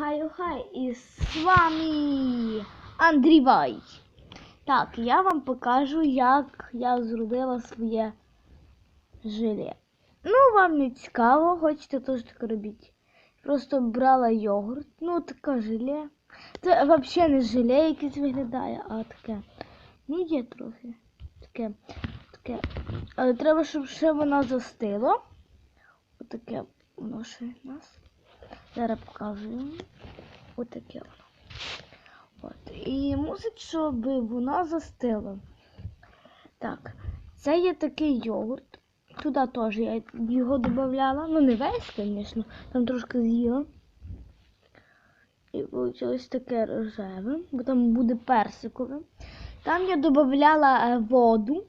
Хай хай і з вами Андрій Вай. Так, я вам покажу, як я зробила своє желе. Ну, вам не цікаво, хочете теж так робіть. Просто брала йогурт, ну таке желе. Це взагалі не желе якесь виглядає, а таке. Ну, є трохи. Таке. таке. Але треба, щоб ще воно застило. Отаке воно ще в нас. Зараз покажу. Отаке воно. От. І мусить, щоб воно застило. Так, це є такий йогурт. Туди теж я його додавала. Ну, не весь, звісно, там трошки з'їла. І вийшло таке рожеве, бо там буде персикове. Там я додавала е, воду.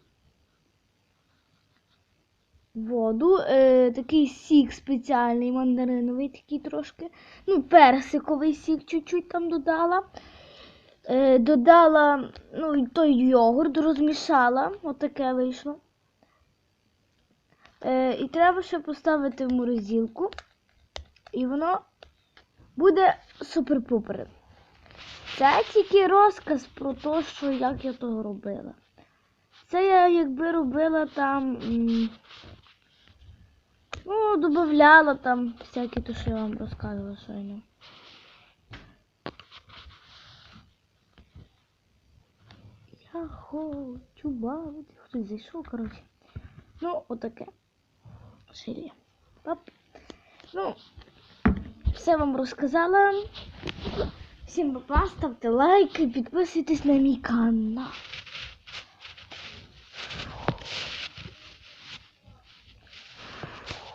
Воду, е, такий сік спеціальний, мандариновий такий трошки. Ну, персиковий сік чуть-чуть там додала. Е, додала ну, той йогурт, розмішала. Отаке вийшло. Е, і треба ще поставити в морозилку. І воно буде супер-пупер. Це тільки розказ про те, що як я того робила. Це я якби робила там. Ну, додавала там всякі то, що я вам розказувала щойно. Я хочу бавити. Хтось зайшов, коротше. Ну, отаке. Шилі. Пап. Ну, все вам розказала. Всім папа, ставте лайки, підписуйтесь на мій канал.